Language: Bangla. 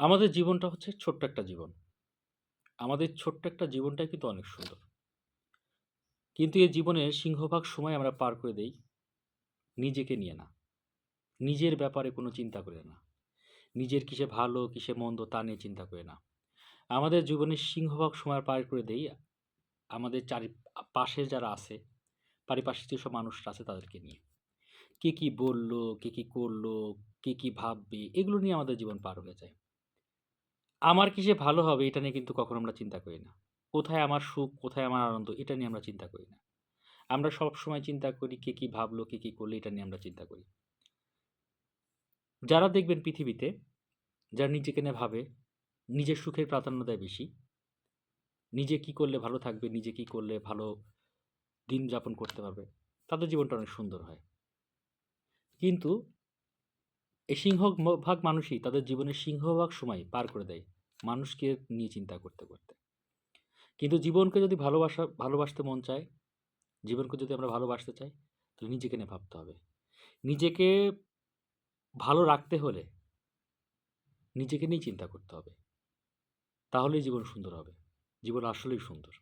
আমাদের জীবনটা হচ্ছে ছোট্ট একটা জীবন। আমাদের ছোট্ট একটা জীবনটাই কিন্তু অনেক সুন্দর। কিন্তু এই জীবনের সিংহভাগ সময় আমরা পার করে দেই নিজেকে নিয়ে না। নিজের ব্যাপারে কোনো চিন্তা করে না। নিজের কিসে ভালো, কিসে মন্দ তা নিয়ে চিন্তা করে না। আমাদের জীবনের সিংহভাগ সময় পার করে দেই আমাদের চারি পাশে যারা আছে, পারিপার্শ্বিক যেসব মানুষরা আছে তাদেরকে নিয়ে। কে কী বলল কে কী করল কে কী ভাববে এগুলো নিয়ে আমাদের জীবন পার হয়ে যায়। আমার কিসে ভালো হবে এটা নিয়ে কিন্তু কখনো আমরা চিন্তা করি না। কোথায় আমার সুখ, কোথায় আমার আনন্দ এটা নিয়ে আমরা চিন্তা করি না। আমরা সবসময় চিন্তা করি কে কি ভাবলো, কে কি করল এটা নিয়ে আমরা চিন্তা করি। যারা দেখবেন পৃথিবীতে যারা নিজেকে নিয়ে ভাবে, নিজের সুখের প্রাধান্য দেয় বেশি। নিজে কি করলে ভালো থাকবে, নিজে কি করলে ভালো দিন যাপন করতে পারবে, তাদের জীবনটা অনেক সুন্দর হয়। কিন্তু এই সিংহক ম ভাগ মানুষই তাদের জীবনের সিংহভাগ সময় পার করে দেয় মানুষকে নিয়ে চিন্তা করতে, করতে। কিন্তু জীবনকে যদি ভালোবাসা ভালোবাসতে মন চায়, জীবনকে যদি আমরা ভালোবাসতে চাই, তাহলে নিজেকে নিয়ে ভাবতে হবে। নিজেকে ভালো রাখতে হলে নিজেকে নিয়েই চিন্তা করতে হবে। তাহলেই জীবন সুন্দর হবে। জীবন আসলেই সুন্দর।